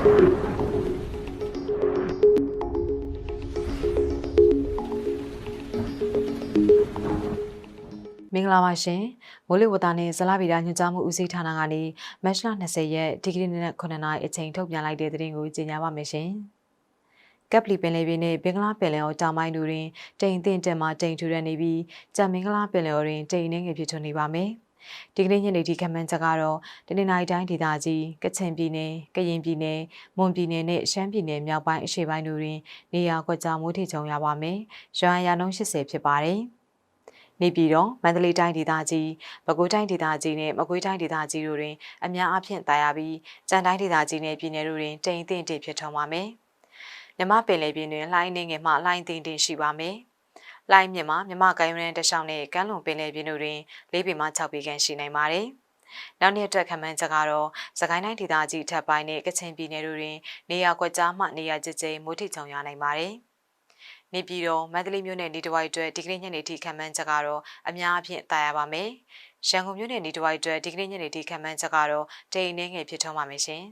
မင်္ဂလာပါရှင်မိုးလေဝသနဲ့ဇလဗီဒညွှန်ကြားမှုဦးစီးဌာနကနေမတ်လ20ရက်ဒီဂရီနဲ့9နာရီအချိန်ထုတ်ပြန်လိုက်တဲ့သတင်းကိုကြေညာပါမယ်ရှင်ကပ်ပလီပင်လယ်ပြင်နဲ့ဘင်္ဂလားပင်လယ်အော်တောင်ပိုင်းတို့တွင်တိမ်သင့်တက်မှတိမ်ထူရနေပြီးကြာမင်္ဂလားပင်လယ်အော်တွင်တိမ်နှင်းငယ်ဖြစ်ထွန်းနေပါမယ်။ ဒီကနေ့ညနေဒီခမန်းချက်ကတော့တနင်္လာရီတိုင်းဒေသကြီးကချင်ပြည်နယ်ကရင်ပြည်နယ်မွန်ပြည်နယ်နဲ့ရှမ်းပြည်နယ်မြောက်ပိုင်းအရှေ့ပိုင်းတို့တွင်နေရာကွက်ကြားမိုးထချုံရပါမယ်။ရွာရနှုန်း80ဖြစ်ပါတယ်။နေပြည်တော်မန္တလေးတိုင်းဒေသကြီးပဲခူးတိုင်းဒေသကြီးနဲ့မကွေးတိုင်းဒေသကြီးတို့တွင်အများအပြားတာယာပြီးကြံတိုင်းဒေသကြီးနဲ့ပြည်နယ်တို့တွင်တိမ်အထင်တင်ဖြစ်ထွန်းပါမယ်။မြမပင်လယ်ပြင်တွင်လှိုင်းနေငယ်မှလှိုင်းတင်တင်ရှိပါမယ်။ လိုင်းမြမမြမကယုံနဲ့တခြားနဲ့ကမ်းလွန်ပင်လယ်ပြင်တို့တွင်လေးပင်မှ6ပီကန်ရှိနိုင်ပါသည်။နောက်နှစ်တက်ခမန်းချက်ကတော့စကိုင်းတိုင်းဒေသကြီးထပ်ပိုင်းနဲ့ကချင်ပြည်နယ်တို့တွင်နေရာကွက်ကြားမှနေရာကျကျမိုးထိချုံရနိုင်ပါသည်။နေပြည်တော်မန္တလေးမြို့နယ်နေတဝိုက်အတွက်ဒီကနေ့ညနေထိခံမှန်းချက်ကတော့အများအပြားတာရပါမယ်။ရန်ကုန်မြို့နယ်နေတဝိုက်အတွက်ဒီကနေ့ညနေထိခံမှန်းချက်ကတော့တိမ်နှင်းငယ်ဖြစ်ထွန်းပါမယ်ရှင်။